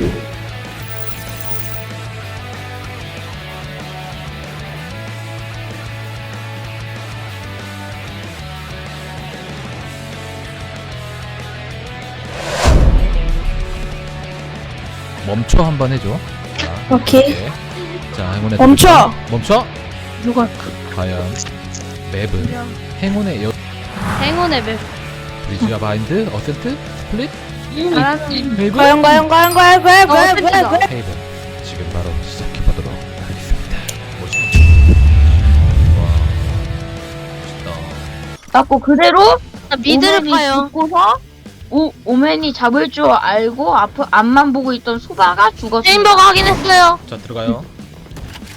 you 멈춰 한 번 해줘. 자, 오케이. 이렇게. 자, 행운의 멈춰! 도전. 멈춰. 누가 과연 맵은 행운의 여 행운의 맵. 브리지와 바인드, 어센트, 스플릿, 나는 헤이븐, 과연 과연 과연 과연 과연 어, 과연 과연 헤이븐. 지금 바로 시작해 보도록 하겠습니다. 멋있죠? 와, 멋있다. 갖고 그대로 나 미드를 파요. 죽고서 오, 오맨이 잡을 줄 알고 앞, 앞만 보고 있던 소바가 죽었어. 체인버가 확인했어요. 자 들어가요.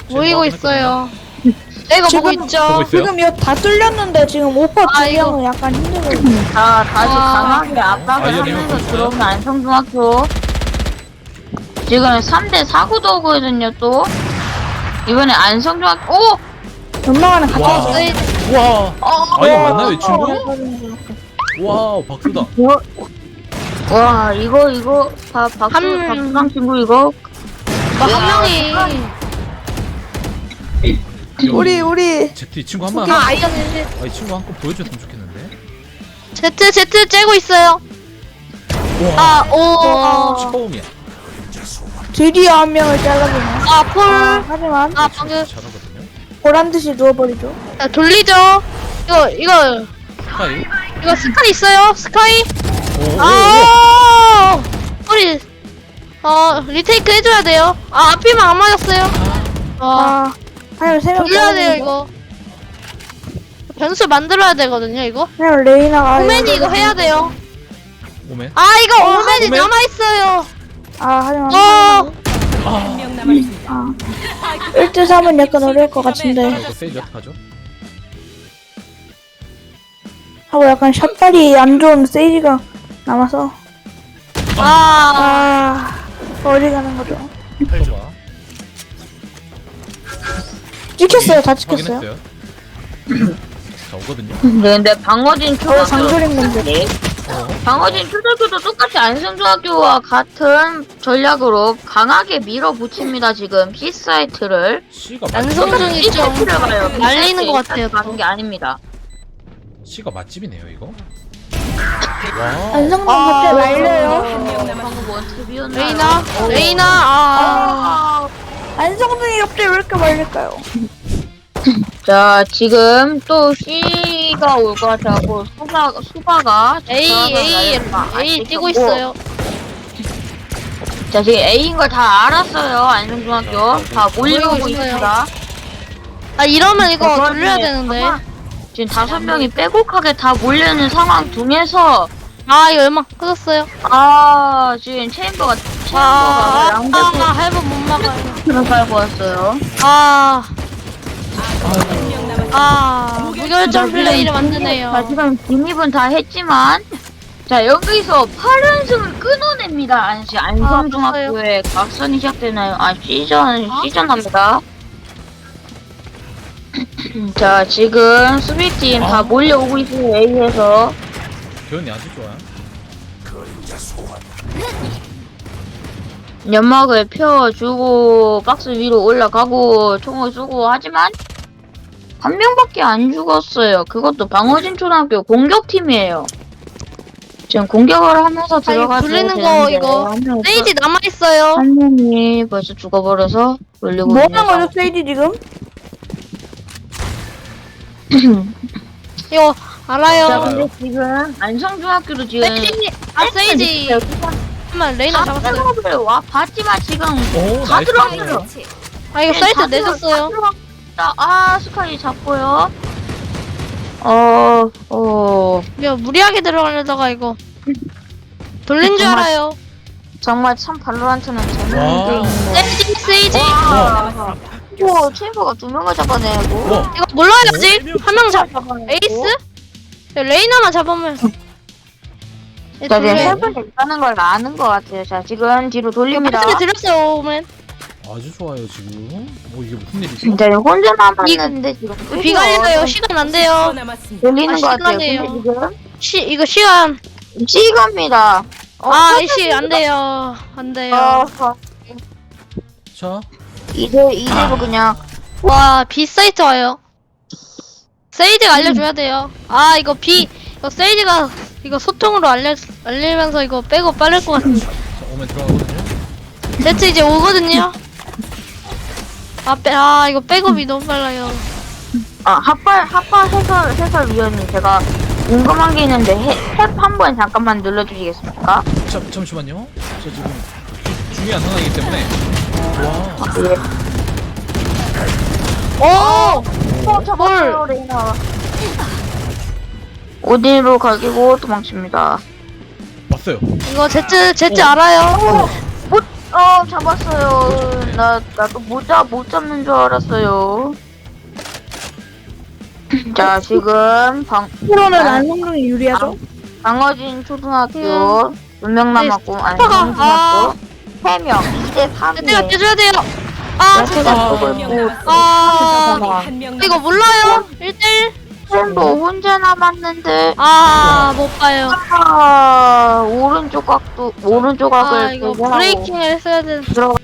보이고 있어요. 내가 보고 지금- 있죠. 보고 있어요. 지금 이거 다 뚫렸는데 지금 오퍼 아, 두 이거. 명은 약간 힘들거든요. 자, 다시 와. 강하게 압박을 아이언이 하면서 없었어요? 들어오는 안성중학교. 지금 3대 4구도 오거든요, 또. 이번에 안성중학교, 오! 하나 같이 와. 와, 아 이거 맞나요 이 어, 친구? 와, 박수다. 와, 이거, 이거, 다, 박수, 한- 박수랑 친구, 이거. 뭐한 명이 우리 우리 제트 이 친구 한번 아 한, 아이언인데 아, 이 친구 한 번 보여줬으면 좋겠는데. 제트 제트 째고 있어요. 와, 아오 처음이야. 드디어 한 명을 잘라보네. 아 폴. 아, 하지만 아 방금 잘하거든요. 보란 듯이 누워버리죠. 자, 돌리죠. 이거 이거 스카이. 이거 스카이 있어요. 스카이. 오, 오, 오. 아 우리 어 리테이크 해줘야 돼요. 아 앞이만 안 맞았어요. 아 아, 하여튼 세명 돌려야 돼요 이거. 변수 만들어야 되거든요 이거. 그냥 레이나가 오맨이 이거 해야 돼요. 오맨. 아 이거 오맨이 오맨? 남아 있어요. 아 하지만 어. 아, 1대 3은 약간 어려울 것 같은데 이거 세이지 어떡하죠? 하고 약간 샷발이 안 좋은 세이지가 남아서 아 아 어디 가는 거죠? 봐. 찍혔어요, 다 찍혔어요. 확인했어요. 자, 오거든요. 네, 근데 방어진 어, 초등학교. 분들. 어. 방어진 초등학교도 똑같이 안성중학교와 같은 전략으로 강하게 밀어붙입니다, 지금. C사이트를. C가 안성중이 좀 가요. 말리는 것 같아요, 가는 게 아닙니다. C가 맛집이네요, 이거. 와. 안성동 아, 갑자기 말려요. 방금 원투비였나? 레이나 레이나 아 안성동이 갑자기 왜 이렇게 말릴까요? 자, 지금 또 C가 올 것 같아고 수바, 수바가 A A A 뛰고 있어요. 자, 지금 A인 걸 다 알았어요, 안성중학교. 다 몰려오고 몰리고 있어요. 있습니다. 아 이러면 이거 그거는 돌려야 되는데. 지금 다섯 명이 빼곡하게 다 몰려있는 상황 중에서 아 이거 얼마 끊었어요. 아, 지금 체인버가, 아, 체인버가 아, 양대포 아, 해본 못 막아요. 를 깔고 왔어요. 아, 아, 무결점 플레이를 만드네요. 자, 지금 진입은 다 했지만, 자, 여기서 8연승을 끊어냅니다. 안시, 안성중학교의 각선이 시작되나요? 아, 시전, 시전 합니다. 자, 지금 수비팀 다 아. 몰려오고 있어요, A에서. 교현이 아주 좋아요. 연막을 펴주고, 박스 위로 올라가고, 총을 쏘고, 하지만, 한 명밖에 안 죽었어요. 그것도 방어진 초등학교 공격팀이에요. 지금 공격을 하면서 들어가서 돌리는 거 이거 세이지 남아 있어요. 한 명이 벌써 죽어버려서 돌리고 뭐 하는 거죠, 세이지 지금? 이거 자, 알아요. 근데 지금 안성중학교도 지금 세이지, 아 세이지. 잠깐만 레이나 다 잡았어요. 들어가요. 와 봤지만 지금 오, 다 나이스. 들어갔어요. 아 이거 사이트 내줬어요. 아 스카이 잡고요. 어, 어, 이거 무리하게 들어가려다가 이거 돌린 줄 정말- 알아요. 정말 참 발로란트는 재밌는 와. 게임인데. 세이지 세이지. 와, 체인포, 체인포가 두 명을 잡아내고. 와 이거 몰라요 아직 한 명 잡. 에이스? 야, 레이나만 잡으면. 예, 자, 이제 둘이- 해븐 있다는 걸 아는 것 같아요. 자, 지금 뒤로 돌립니다. 배터리 드렸어요 오면. 아주 좋아요 지금 어 이게 무슨 일이죠? 진짜 혼자 남았는데 지금 끄죠. 비 갈려요 시간 안 돼요. 돌리는 아, 것 같아요. 시간이에요. 근데 지금 시 이거 시간. 시간입니다. 어, 아이씨 안 돼요 안 돼요. 어, 자 이대 이대로 그냥 와, B 사이트 와요. 세이지가 알려줘야 돼요. 아, 이거 B, 이거 세이지가 이거 소통으로 알려, 알리면서 이거 빼고 빠를 것 같은데. 자, 오면 들어가거든요 세트 이제 오거든요. 아, 빼, 아, 이거 백업이 너무 빨라요. 아 핫발 핫발 해설 해설위원님 제가 궁금한 게 있는데 탭한번 잠깐만 눌러주시겠습니까? 자 잠시만요 저 지금 중요한 상황이기 때문에. 오! 어 잡았어요 레이나. 어디로 가기고 도망칩니다. 왔어요 이거 제트, 제트 어. 알아요. 못, 어 잡았어요. 나 나도 모자 못 잡는 줄 알았어요. 자 지금 방 프로는 안성동이 유리하죠? 방어진 초등학교 두명 남았고 아니 아. 초등학교 세 명. 이제 제트가 3명. 깨줘야 돼요. 아, 제가 아. 보고 있고 아, 이거 몰라요. 1대1. 쌤도 혼자 남았는데 아, 못 봐요. 아 오른쪽 각도 오른쪽 각을 아, 이거 브레이킹을 했어야 되는. 들어가